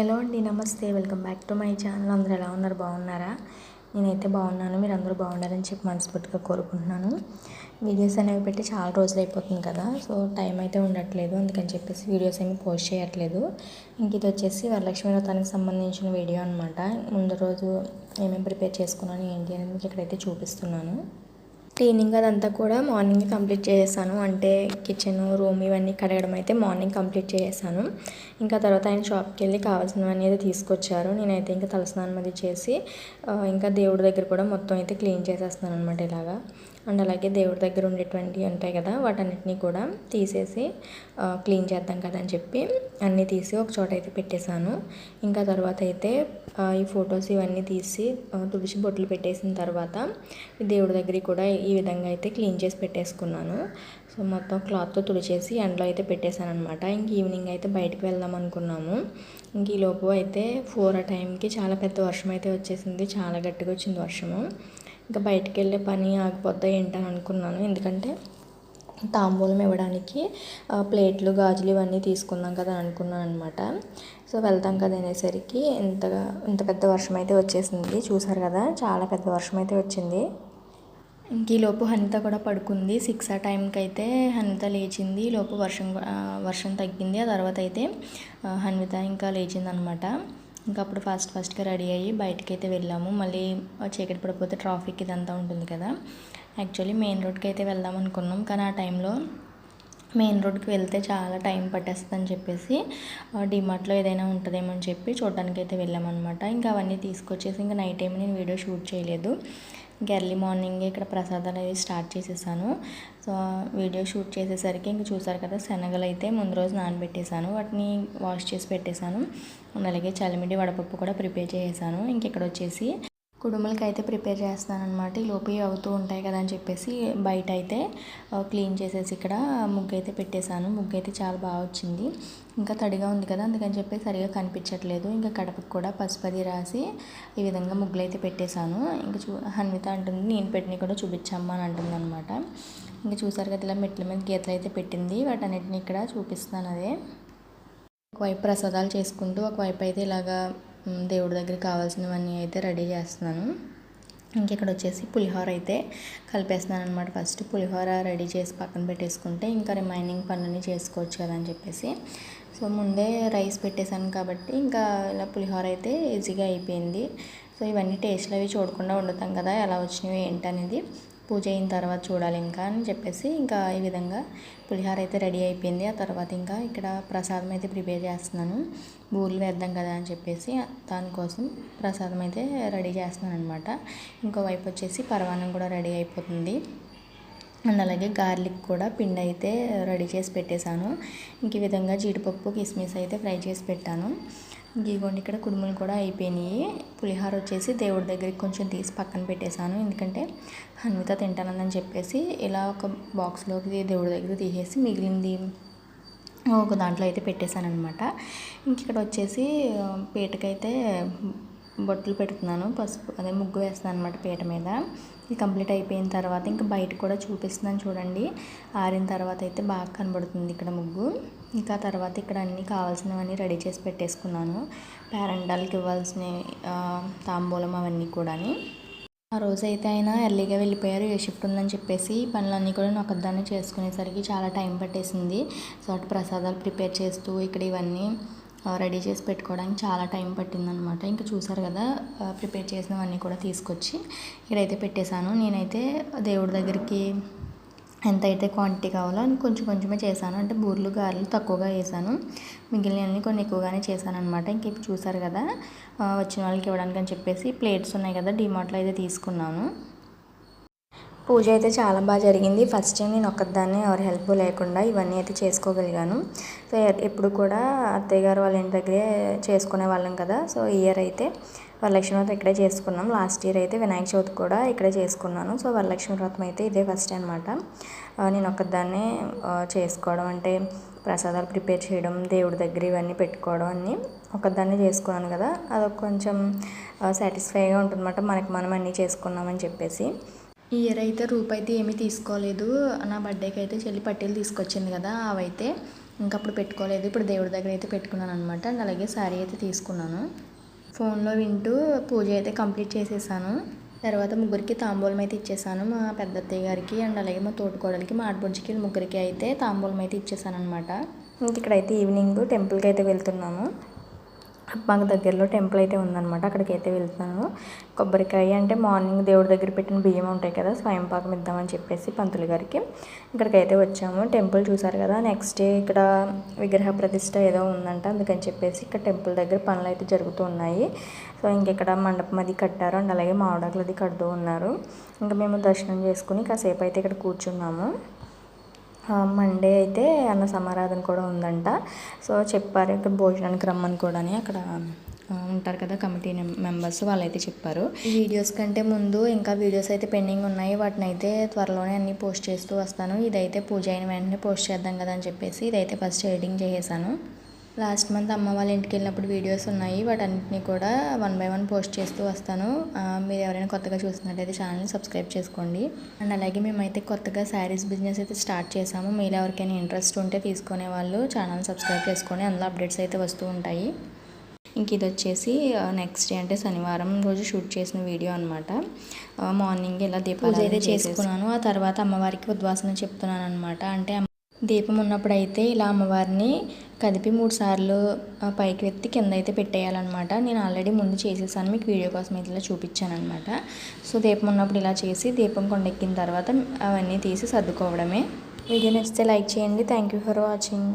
Hello అండి నమస్తే. Welcome back to my channel అందరూ ఎలా ఉన్నారు? బాగున్నారా? నేనైతే బాగున్నాను. మీరు అందరూ బాగుండాలని చెప్పి మనస్ఫూర్తిగా కోరుకుంటున్నాను. వీడియోస్ అనేవి పెట్టి చాలా రోజులు అయిపోతుంది కదా సో టైం అయితే ఉండట్లేదు. అందుకని చెప్పేసి వీడియోస్ ఏమి పోస్ట్ చేయట్లేదు. ఇంక ఇది వచ్చేసి వరలక్ష్మి వ్రతానికి సంబంధించిన వీడియో అనమాట ముందు రోజు ఏమేమి ప్రిపేర్ చేసుకున్నాను ఏంటి అనేది మీకు ఇక్కడైతే చూపిస్తున్నాను. క్లీనింగ్ అదంతా కూడా మార్నింగ్ కంప్లీట్ చేసేసాను. అంటే కిచెన్ రూమ్ ఇవన్నీ కడగడం అయితే మార్నింగ్ కంప్లీట్ చేసేసాను. ఇంకా తర్వాత ఆయన షాప్కి వెళ్ళి కావాల్సినవన్నీ అయితే తీసుకొచ్చారు. నేనైతే ఇంకా తలస్నానం అది చేసి ఇంకా దేవుడి దగ్గర కూడా మొత్తం అయితే క్లీన్ చేసేస్తున్నాను అనమాట ఇలాగా. అండ్ అలాగే దేవుడి దగ్గర ఉండేటువంటి ఉంటాయి కదా వాటన్నిటిని కూడా తీసేసి క్లీన్ చేద్దాం కదా అని చెప్పి అన్నీ తీసి ఒక చోట అయితే పెట్టేశాను. ఇంకా తర్వాత అయితే ఈ ఫొటోస్ ఇవన్నీ తీసి తుడిచి బొట్లు పెట్టేసిన తర్వాత దేవుడి దగ్గరికి కూడా ఈ విధంగా అయితే క్లీన్ చేసి పెట్టేసుకున్నాను. సో మొత్తం క్లాత్తో తుడిచేసి ఎండలో అయితే పెట్టేశాను అనమాట ఇంక ఈవినింగ్ అయితే బయటకు వెళ్దాం అనుకున్నాము. ఇంక ఈ లోపు అయితే ఫోర్ ఆ టైంకి చాలా పెద్ద వర్షం అయితే వచ్చేసింది. చాలా గట్టిగా వచ్చింది వర్షము. ఇంకా బయటికి వెళ్ళే పని ఆగిపోద్దా ఏంటని అనుకున్నాను. ఎందుకంటే తాంబూలం ఇవ్వడానికి ప్లేట్లు గాజులు ఇవన్నీ తీసుకుందాం కదా అనుకున్నాను అనమాట సో వెళ్తాం కదా అనేసరికి ఇంతగా ఇంత పెద్ద వర్షం అయితే వచ్చేసింది. చూసారు కదా చాలా పెద్ద వర్షం అయితే వచ్చింది. ఇంక ఈలోపు లోపు హనిత కూడా పడుకుంది. సిక్స్ ఆ టైంకి అయితే హనిత లేచింది. ఈ లోపు వర్షం వర్షం తగ్గింది. ఆ తర్వాత అయితే హనిత హన్విత ఇంకా లేచిందనమాట ఇంకా అప్పుడు ఫాస్ట్ ఫాస్ట్గా రెడీ అయ్యి బయటకి అయితే వెళ్ళాము. మళ్ళీ చీకటి పడిపోతే ట్రాఫిక్ ఇదంతా ఉంటుంది కదా. యాక్చువల్లీ మెయిన్ రోడ్కి అయితే వెళ్దాం అనుకున్నాం. కానీ ఆ టైంలో మెయిన్ రోడ్కి వెళ్తే చాలా టైం పట్టేస్తుంది అని చెప్పేసి డిమార్ట్లో ఏదైనా ఉంటుందేమో అని చెప్పి చూడడానికి అయితే వెళ్ళామన్నమాట. ఇంకా అవన్నీ తీసుకొచ్చేసి ఇంకా నైట్ ఏమి నేను వీడియో షూట్ చేయలేదు. ఇంకా ఎర్లీ మార్నింగ్ ఇక్కడ ప్రసాదాలు అనేది స్టార్ట్ చేసేసాను. సో వీడియో షూట్ చేసేసరికి ఇంక చూసారు కదా శనగలు అయితే ముందు రోజు నానబెట్టేశాను వాటిని వాష్ చేసి పెట్టేశాను అలాగే చలిమిడి వడపప్పు కూడా ప్రిపేర్ చేసేసాను. ఇంక ఇక్కడ వచ్చేసి కుడుములకి అయితే ప్రిపేర్ చేస్తాను అనమాట ఈ అవుతూ ఉంటాయి కదా అని చెప్పేసి బయట అయితే క్లీన్ చేసేసి ఇక్కడ ముగ్గు అయితే పెట్టేశాను. ముగ్గు అయితే చాలా బాగా వచ్చింది. ఇంకా తడిగా ఉంది కదా అందుకని చెప్పి సరిగా కనిపించట్లేదు. ఇంకా కడపకు కూడా పసుపది రాసి ఈ విధంగా ముగ్గులు అయితే పెట్టేశాను. ఇంకా చూ హన్విత అంటుంది నేను పెట్టిన కూడా చూపించమ్మా అని అంటుంది అనమాట ఇంకా చూసారు కదా ఇలా మెట్ల మీద గీతలు అయితే పెట్టింది. వాటన్నిటిని ఇక్కడ చూపిస్తున్నాను అదే. ఒకవైపు ప్రసాదాలు చేసుకుంటూ ఒకవైపు అయితే ఇలాగా దేవుడి దగ్గర కావాల్సినవన్నీ అయితే రెడీ చేస్తున్నాను. ఇంక ఇక్కడ వచ్చేసి పులిహోర అయితే కలిపేస్తున్నాను అనమాట ఫస్ట్ పులిహోర రెడీ చేసి పక్కన పెట్టేసుకుంటే ఇంకా రిమైనింగ్ పనులని చేసుకోవచ్చు కదా అని చెప్పేసి. సో ముందే రైస్ పెట్టేశాను కాబట్టి ఇంకా ఇలా పులిహోర అయితే ఈజీగా అయిపోయింది. సో ఇవన్నీ టేస్ట్లు అవి చూడకుండా వండుతాం కదా ఎలా వచ్చినాయి ఏంటనేది. పూజ అయిన తర్వాత చూడాలి ఇంకా అని చెప్పేసి ఇంకా ఈ విధంగా పులిహోర అయితే రెడీ అయిపోయింది. ఆ తర్వాత ఇంకా ఇక్కడ ప్రసాదం అయితే ప్రిపేర్ చేస్తున్నాను. బూర్లు వేద్దాం కదా అని చెప్పేసి దానికోసం ప్రసాదం అయితే రెడీ చేస్తున్నాను అనమాట ఇంకోవైపు వచ్చేసి పరమాన్నం కూడా రెడీ అయిపోతుంది. అండ్ అలాగే గార్లిక్ కూడా పిండి అయితే రెడీ చేసి పెట్టేశాను. ఇంక ఈ విధంగా జీడిపప్పు కిస్మిస్ అయితే ఫ్రై చేసి పెట్టాను. ఇదిగోండి ఇక్కడ కుడుములు కూడా అయిపోయినాయి. పులిహోర వచ్చేసి దేవుడి దగ్గరికి కొంచెం తీసి పక్కన పెట్టేశాను. ఎందుకంటే హన్విత తింటానని చెప్పేసి ఇలా ఒక బాక్స్లోకి దేవుడి దగ్గర తీసేసి మిగిలింది ఒక దాంట్లో అయితే పెట్టేశాను అనమాట ఇంక ఇక్కడ వచ్చేసి పీటకైతే బొట్లు పెడుతున్నాను పసుపు అదే ముగ్గు వేస్తాను అనమాట పీట మీద. ఇది కంప్లీట్ అయిపోయిన తర్వాత ఇంకా బయట కూడా చూపిస్తున్నాను చూడండి. ఆరిన తర్వాత అయితే బాగా కనబడుతుంది ఇక్కడ ముగ్గు. ఇంకా తర్వాత ఇక్కడ అన్నీ కావాల్సినవన్నీ రెడీ చేసి పెట్టేసుకున్నాను. పేరెంటాలకి ఇవ్వాల్సిన తాంబూలం అవన్నీ కూడాని. ఆ రోజు అయితే ఆయన ఎర్లీగా వెళ్ళిపోయారు ఏ షిఫ్ట్ ఉందని చెప్పేసి పనులన్నీ కూడా నేను ఒకదాన్ని చేసుకునేసరికి చాలా టైం పట్టేసింది. సో అటు ప్రసాదాలు ప్రిపేర్ చేస్తూ ఇక్కడ ఇవన్నీ రెడీ చేసి పెట్టుకోవడానికి చాలా టైం పట్టిందనమాట. ఇంకా చూసారు కదా ప్రిపేర్ చేసినవన్నీ కూడా తీసుకొచ్చి ఇక్కడైతే పెట్టేశాను. నేనైతే దేవుడి దగ్గరికి ఎంత అయితే క్వాంటిటీ కావాలో అని కొంచెం కొంచెమే చేశాను. అంటే బూర్లు గారెలు తక్కువగా వేసాను. మిగిలినవన్నీ కొన్ని ఎక్కువగానే చేశాను అనమాట ఇంక ఇప్పుడు చూసారు కదా వచ్చిన వాళ్ళకి ఇవ్వడానికి అని చెప్పేసి ప్లేట్స్ ఉన్నాయి కదా డిమార్ట్లో అయితే తీసుకున్నాను. పూజ అయితే చాలా బాగా జరిగింది. ఫస్ట్ టైం నేను ఒక్కదాన్ని ఎవరి హెల్ప్ లేకుండా ఇవన్నీ అయితే చేసుకోగలిగాను. సో ఎప్పుడు కూడా అత్తయ్య గారు వాళ్ళ ఇంటి దగ్గరే చేసుకునే వాళ్ళం కదా. సో ఈ ఇయర్ అయితే వరలక్ష్మి వ్రతం ఇక్కడే చేసుకున్నాం. లాస్ట్ ఇయర్ అయితే వినాయక చవితి కూడా ఇక్కడే చేసుకున్నాను. సో వరలక్ష్మి వ్రతం అయితే ఇదే ఫస్ట్ అనమాట నేను ఒక్కదాన్నే చేసుకోవడం అంటే ప్రసాదాలు ప్రిపేర్ చేయడం దేవుడి దగ్గర ఇవన్నీ పెట్టుకోవడం అన్నీ ఒకదాన్ని చేసుకున్నాను కదా. అదొక కొంచెం సాటిస్ఫైగా ఉంటుందన్నమాట. మనకి మనం అన్నీ చేసుకున్నామని చెప్పేసి. ఈ ఇయర్ అయితే రూపాయి అయితే ఏమీ తీసుకోలేదు. నా బర్త్డేకి అయితే చెల్లి పట్టీలు తీసుకొచ్చింది కదా అవైతే. ఇంకా అప్పుడు పెట్టుకోలేదు. ఇప్పుడు దేవుడి దగ్గర అయితే పెట్టుకున్నాను అనమాట అండ్ అలాగే శారీ అయితే తీసుకున్నాను. ఫోన్లో వింటూ పూజ అయితే కంప్లీట్ చేసేసాను. తర్వాత ముగ్గురికి తాంబూలం అయితే ఇచ్చేసాను మా పెద్ద అత్తయ్య గారికి అండ్ అలాగే మా తోటికోడలికి మా ఆడపడుచుకి ముగ్గురికి అయితే తాంబూలం అయితే ఇచ్చేసాను అనమాట ఇంక ఇక్కడైతే ఈవినింగ్ టెంపుల్కి అయితే వెళ్తున్నాము మాకు దగ్గరలో టెంపుల్ అయితే ఉందన్నమాట. అక్కడికి అయితే వెళ్తున్నాను. కొబ్బరికాయ అంటే మార్నింగ్ దేవుడి దగ్గర పెట్టిన బియ్యం ఉంటాయి కదా స్వయం పాకం ఇద్దామని చెప్పేసి పంతులు గారికి ఇక్కడికైతే వచ్చాము. టెంపుల్ చూసారు కదా నెక్స్ట్ డే ఇక్కడ విగ్రహ ప్రతిష్ట ఏదో ఉందంట అందుకని చెప్పేసి ఇక్కడ టెంపుల్ దగ్గర పనులు అయితే జరుగుతూ ఉన్నాయి. సో ఇంకెక్కడ మండపం అది కట్టారు అండ్ అలాగే మామిడాకులు అది కడుతూ ఉన్నారు. ఇంకా మేము దర్శనం చేసుకుని కాసేపు అయితే ఇక్కడ కూర్చున్నాము. మండే అయితే అన్న సమారాధన కూడా ఉందంట. సో చెప్పారు ఇక్కడ భోజనానికి రమ్మని కూడా అక్కడ ఉంటారు కదా కమిటీ మెంబర్స్ వాళ్ళైతే చెప్పారు. వీడియోస్ కంటే ముందు ఇంకా వీడియోస్ అయితే పెండింగ్ ఉన్నాయి. వాటిని అయితే త్వరలోనే అన్ని పోస్ట్ చేస్తూ వస్తాను. ఇదైతే పూజ అయిన వెంటనే పోస్ట్ చేద్దాం కదా అని చెప్పేసి ఇదైతే ఫస్ట్ ఎడిటింగ్ చేసేసాను. లాస్ట్ మంత్ అమ్మ వాళ్ళ ఇంటికి వెళ్ళినప్పుడు వీడియోస్ ఉన్నాయి. వాటన్నిటిని కూడా వన్ బై వన్ పోస్ట్ చేస్తూ వస్తాను. మీరు ఎవరైనా కొత్తగా చూస్తున్నట్టయితే ఛానల్ని సబ్స్క్రైబ్ చేసుకోండి. అండ్ అలాగే మేమైతే కొత్తగా శారీస్ బిజినెస్ అయితే స్టార్ట్ చేసాము మీరు ఎవరికైనా ఇంట్రెస్ట్ ఉంటే తీసుకునే వాళ్ళు ఛానల్ సబ్స్క్రైబ్ చేసుకొని అందులో అప్డేట్స్ అయితే వస్తూ ఉంటాయి. ఇంక ఇది వచ్చేసి నెక్స్ట్ డే అంటే శనివారం రోజు షూట్ చేసిన వీడియో అనమాట మార్నింగ్ ఇలా దీపాలు అయితే చేసుకున్నాను. ఆ తర్వాత అమ్మవారికి ఉద్వాసన చెప్తున్నాను అనమాట అంటే దీపం ఉన్నప్పుడు అయితే ఇలా అమ్మవారిని కదిపి మూడు సార్లు ఆ, పైకి ఎత్తి కింద అయితే పెట్టేయాలన్నమాట. నేను ఆల్రెడీ ముందు చేసేసాను మీకు వీడియో కోసం అయితే ఇలా చూపించాను అనమాట సో దీపం ఉన్నప్పుడు ఇలా చేసి దీపం కొండెక్కిన తర్వాత అవన్నీ తీసి సర్దుకోవడమే. వీడియో నచ్చితే లైక్ చేయండి. Thank you for watching